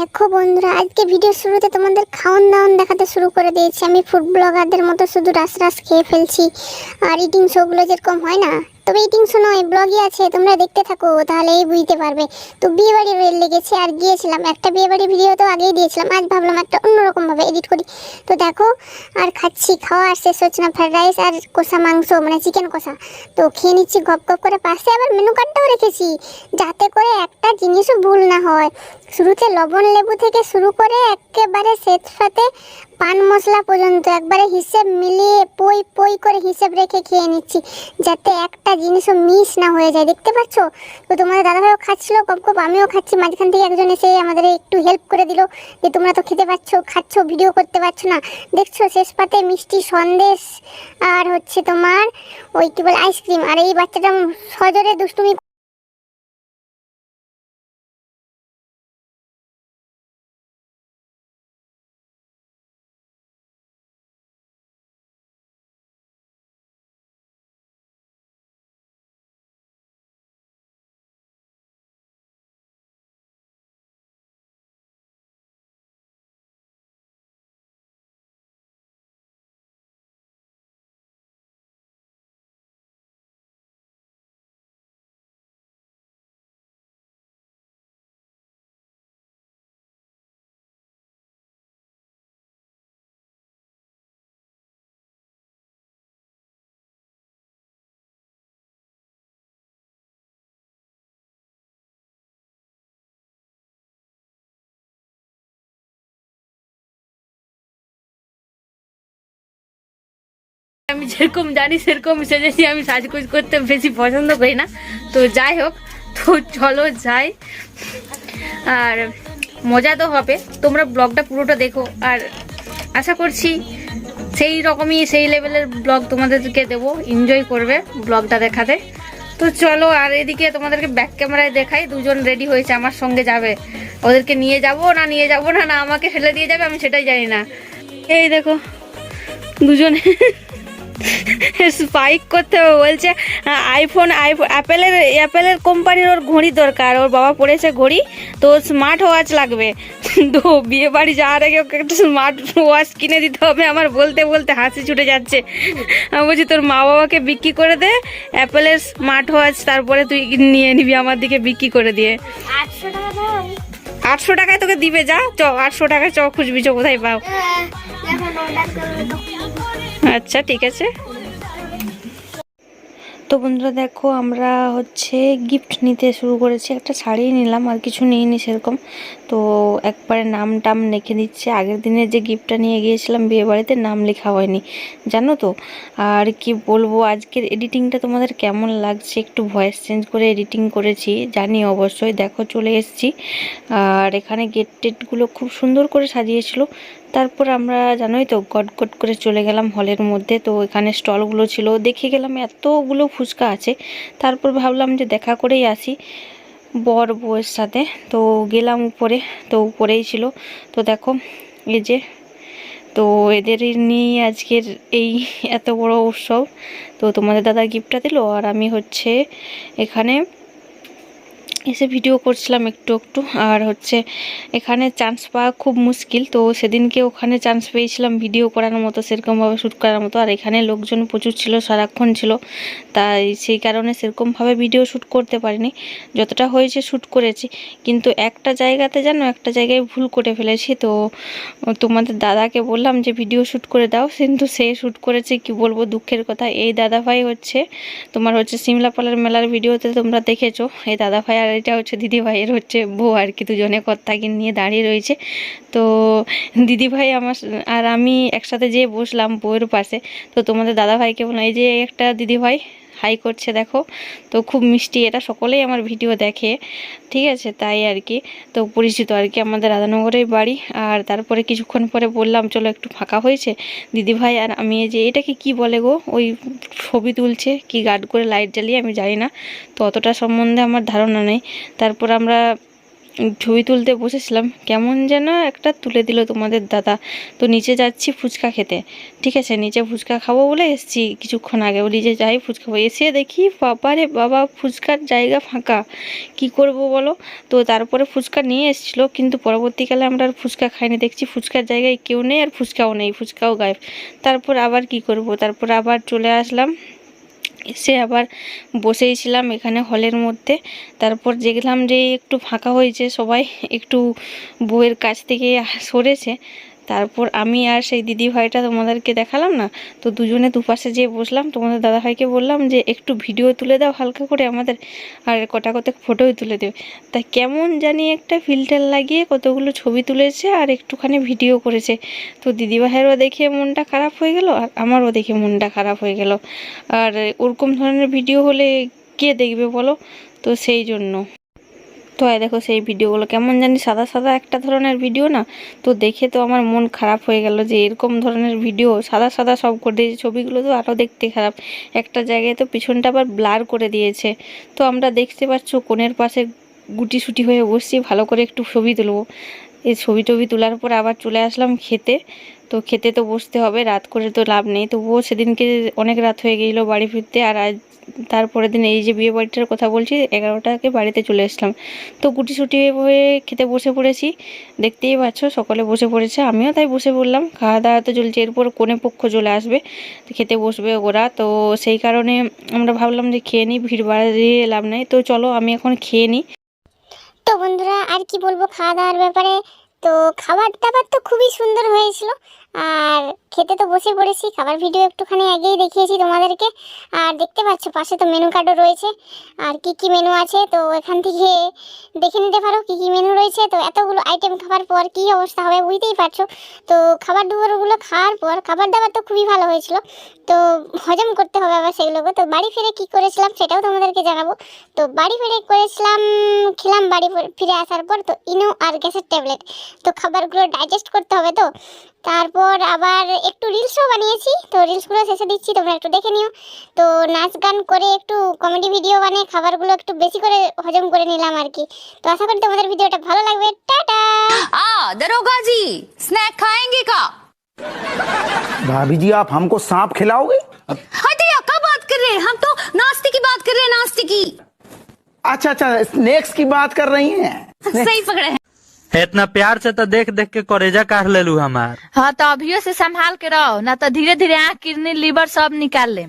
দেখো বন্ধুরা, আজকে ভিডিও শুরুতে তোমাদের খাওয়ান দাওয়ান দেখাতে শুরু করে দিয়েছি। আমি ফুড ব্লগারদের মতো শুধু রাস রাস খেয়ে ফেলছি। আর ইটিং শোগুলো যেরকম হয় না, তবে ইটিং শো নয় ব্লগই আছে, তোমরা দেখতে থাকো তাহলেই বুঝতে পারবে। তো বিয়ে বাড়ি লেগেছে, আর গিয়েছিলাম একটা বিয়ে বাড়ি ভিডিও তো আগেই দিয়েছিলাম, আজ ভাবলাম একটা অন্যরকম ভাবে এডিট করি। তো দেখো, আর খাচ্ছি, খাওয়া আর শেষ হচ্ছে না ফ্রাইড রাইস আর কষা মাংস মানে চিকেন কষা। তো খেয়ে নিচ্ছি, গপ গপ করে, পাশে আবার মেনু কার্ডটাও রেখেছি, যাতে করে একটা জিনিসও ভুল না হয়। শুরুতে লবণ লেবু থেকে শুরু করে একেবারে সাথে পান মশলা পর্যন্ত একবারে হিসেব মিলিয়ে পই পই করে হিসেব রেখে খেয়ে নিচ্ছি, যাতে একটা জিনিসও মিস না হয়ে যায়। দেখতে পাচ্ছ? তো তোমাদের দাদাভাইও খাচ্ছিল, কপ কপ আমিও খাচ্ছি। মাঝখান থেকে একজন এসে আমাদের একটু হেল্প করে দিল যে, তোমরা তো খেতে পাচ্ছ, খাচ্ছ ভিডিও করতে পারছ না। দেখছ, শেষ পাতে মিষ্টি সন্দেশ আর হচ্ছে তোমার ওই কী বলে আইসক্রিম আর এই বাচ্চাটা সজরে দুষ্টুমি আমি যেরকম জানি, সেরকম সেজেছি, আমি সাজগোজ করতে বেশি পছন্দ করি না। তো যাই হোক, তো চলো যাই। আর মজা তো হবে। তোমরা ব্লগটা পুরোটা দেখো। আর আশা করছি সেই রকমই, সেই লেভেলের ব্লগ তোমাদেরকে দেবো। এনজয় করবে ব্লগটা দেখাতে। তো চলো, আর এদিকে তোমাদেরকে ব্যাক ক্যামেরায় দেখাই। দুজন রেডি হয়েছে, আমার সঙ্গে যাবে। ওদেরকে নিয়ে যাব না, নিয়ে যাব না না আমাকে ফেলে দিয়ে যাবে, আমি সেটাই জানি না। এই দেখো, দুজনে স্পাইক করতে হবে বলছে আইফোন আইফোন অ্যাপেলের অ্যাপেলের কোম্পানির ওর ঘড়ি দরকার ওর বাবা পড়েছে ঘড়ি তো স্মার্ট ওয়াচ লাগবে। তো বিয়ে বাড়ি যাওয়ার আগে ওকে একটা স্মার্ট ওয়াচ কিনে দিতে হবে আমার বলতে বলতে হাসি ছুটে যাচ্ছে। আমি বলছি তোর মা বাবাকে বিক্রি করে দে অ্যাপেলের স্মার্ট ওয়াচ তারপরে তুই নিয়ে নিবি আমার দিকে বিক্রি করে দিয়ে। আটশো টাকা আটশো টাকায় তোকে দিবে যা চ আটশো টাকায় চ খুঁজবি চ কোথায় পাও। করবে আচ্ছা ঠিক আছে। তো বন্ধুরা দেখো, আমরা হচ্ছে গিফট নিতে শুরু করেছি। একটা শাড়ি নিলাম, আর কিছু নিইনি সেরকম। তো একবারে নাম টাম লিখে দিচ্ছে। আগের দিনে যে গিফটটা নিয়ে গিয়েছিলাম বিয়ে বাড়িতে, নাম লেখা হয়নি। জানো তো? আর কি বলব, আজকের এডিটিংটা তোমাদের কেমন লাগছে? একটু ভয়েস চেঞ্জ করে এডিটিং করেছি, জানি অবশ্যই। দেখো, চলে এসেছি। আর এখানে গেট টেটগুলো খুব সুন্দর করে সাজিয়েছিল। তারপর আমরা, জানোই তো গট গট করে চলে গেলাম হলের মধ্যে। তো এখানে স্টলগুলো ছিল। দেখে গেলাম এতগুলো ফুচকা আছে। তারপর ভাবলাম যে দেখা করেই আসি। বর বউয়ের সাথে। তো গেলাম উপরে, তো উপরেই ছিল। তো দেখো, এই যে, তো এদের নিয়েই আজকের এই এত বড় উৎসব। তো তোমাদের দাদা গিফটটা দিল, আর আমি হচ্ছে এখানে এসে ভিডিও করছিলাম একটু একটু। আর হচ্ছে এখানে চান্স পাওয়া খুব মুশকিল। তো সেদিনকে ওখানে চান্স পেয়েছিলাম ভিডিও করার মতো, সেরকমভাবে শ্যুট করার মতো। আর এখানে লোকজন প্রচুর ছিল, সারাক্ষণ ছিল। তাই সেই কারণে সেরকমভাবে ভিডিও শ্যুট করতে পারিনি। যতটা হয়েছে শ্যুট করেছি। কিন্তু একটা জায়গাতে যেন একটা জায়গায় ভুল করে ফেলেছি। তো তোমাদের দাদাকে বললাম যে ভিডিও শ্যুট করে দাও। কিন্তু সে শ্যুট করেছে, কি বলব, দুঃখের কথা। এই দাদা ভাই হচ্ছে, তোমার হচ্ছে সিমলাপালের মেলার ভিডিওতে তোমরা দেখেছ। এই দাদা ভাই আর এটা হচ্ছে দিদি ভাইয়ের হচ্ছে বউ আর কি, দুজনে কর্তাকে নিয়ে দাঁড়িয়ে রয়েছে। তো দিদি ভাই আমার আর আমি একসাথে যেয়ে বসলাম বউয়ের পাশে। তো তোমাদের দাদা ভাইকে বললাম এই যে একটা দিদি ভাই হাই করছে দেখো। তো খুব মিষ্টি, এটা সকলেই আমার ভিডিও দেখে, ঠিক আছে? তাই আর কি। তো পরিচিত আর কি আমাদের রাধানগরের বাড়ি। আর তারপরে কিছুক্ষণ পরে বললাম, চলো একটু ফাঁকা হয়েছে। দিদি ভাই আর আমি যে, এটাকে কি বলে গো? ওই ছবি তুলছে, কি গার্ড করে লাইট জ্বালিয়ে, আমি জানি না। তো অতটা সম্বন্ধে আমার ধারণা নেই। তারপর আমরা ছবি তুলতে বসেছিলাম। কেমন যেন একটা তুলে দিল তোমাদের দাদা। তো নিচে যাচ্ছি ফুচকা খেতে। ঠিক আছে, নিচে ফুচকা খাব বলে এসেছি কিছুক্ষণ আগে। বলি যাই ফুচকা খাব। এসে দেখি বাবারে বাবা, ফুচকার জায়গা ফাঁকা। কি করব বলো? তো তারপরে ফুচকা নিয়ে এসেছিল, কিন্তু পরবর্তীকালে আমরা আর ফুচকা খাইনি। দেখছি ফুচকার জায়গায় কেউ নেই আর ফুচকাও নেই, ফুচকাও গায়েব। তারপর আবার কি করব? তারপর আবার চলে আসলাম। এসে আবার বসেইছিলাম এখানে হলের মধ্যে। তারপর দেখলাম যে একটু ফাঁকা হয়েছে সবাই, একটু বউয়ের কাছ থেকে সরেছে। তারপর আমি আর সেই দিদি ভাইটা তোমাদেরকে দেখালাম না, তো দুজনে দুপাশে যেয়ে বসলাম। তোমাদের দাদা ভাইকে বললাম যে, একটু ভিডিও তুলে দাও, হালকা করে আমাদের, আর কটা কত ফটোই তুলে দেবে। তা কেমন জানি একটা ফিল্টার লাগিয়ে কতগুলো ছবি তুলেছে আর একটুখানি ভিডিও করেছে। তো দিদিভাইয়েরও দেখে মনটা খারাপ হয়ে গেল, আর আমারও দেখে মনটা খারাপ হয়ে গেল। আর ওরকম ধরনের ভিডিও হলে কে দেখবে বলো? তো সেই জন্য। তো এই দেখো সেই ভিডিওগুলো কেমন জানি সাদা সাদা একটা ধরনের ভিডিও না? তো দেখে তো আমার মন খারাপ হয়ে গেল যে এরকম ধরনের ভিডিও, সাদা সাদা সব করে দিয়েছে, ছবিগুলো তো আরও দেখতে খারাপ। একটা জায়গায় তো পিছনটা আবার ব্লার করে দিয়েছে। তো আমরা দেখতে পাচ্ছ কোণের পাশে গুটি সুটি হয়ে বসছি, ভালো করে একটু ছবি তুলবো। এই ছবি টবি তোলার পর আবার চলে আসলাম খেতে। তো খেতে তো বসতে হবে, রাত করে তো লাভ নেই। তবুও সেদিনকে অনেক রাত হয়ে গেছিল বাড়ি ফিরতে, আর আজ তারপরের দিন এই যে বিয়ে বাড়িটার কথা বলছি, এগারোটাকে বাড়িতে চলে এসলাম তো গুটি সুটি হয়ে খেতে বসে পড়েছি। দেখতেই পাচ্ছ, সকলে বসে পড়েছে, আমিও তাই বসে পড়লাম। খাওয়া দাওয়া তো চলছে, এরপর কোনে পক্ষ চলে আসবে খেতে বসবে ওরা। তো সেই কারণে আমরা ভাবলাম যে খেয়ে নিই, ভিড় বাড়িয়ে লাভ নাই। তো চলো, আমি এখন খেয়ে নিই। তো বন্ধুরা, আর কি বলব খাওয়া দাওয়ার ব্যাপারে? তো খাবার দাবার তো খুবই সুন্দর হয়েছিল। আর খেতে তো বসে পড়েছি, খাবার ভিডিও একটুখানি আগেই দেখিয়েছি তোমাদেরকে। আর দেখতে পাচ্ছ, পাশে তো মেনু কার্ডও রয়েছে। আর কি কি মেনু আছে, তো এখান থেকে দেখে নিতে পারো কি কি মেনু রয়েছে। তো এতগুলো আইটেম খাবার পর কি অবস্থা হবে বুঝতেই পারছ। তো খাবার দুবারগুলো খাওয়ার পর, খাবার দাবার তো খুবই ভালো হয়েছিল। তো হজম করতে হবে আবার সেগুলোকে। তো বাড়ি ফিরে কি করেছিলাম সেটাও তোমাদেরকে জানাব। তো বাড়ি ফিরে করেছিলাম, খেলাম বাড়ি ফিরে আসার পর তো ইনো আর গ্যাসের ট্যাবলেট। তো খাবারগুলো ডাইজেস্ট করতে হবে তো। তারপর আবার একটু রিলসও বানিয়েছি তো রিলসগুলো শেষে দিচ্ছি তোমরা একটু দেখে নিও তো নাচ গান করে একটু কমেডি ভিডিও বানিয়ে খাবারগুলো একটু বেশি করে হজম করে নিলাম আর কি তো আশা করি তোমাদের ভিডিওটা ভালো লাগবে টাটা आ दरोगा जी स्नैक खाएंगे का भाभी जी आप हमको सांप खिलाओगे हाय भैया कब बात कर रहे हैं हम तो नाश्ते की बात कर रहे हैं नाश्ते की अच्छा अच्छा स्नेक्स की बात कर रही हैं सही पकड़े हैं इतना प्यार से तो देख देख के करेजा काट लेलू हमार हाँ तो अभियो से संभाल के रहो ना तो धीरे धीरे आँख किडनी लीवर सब निकाल ले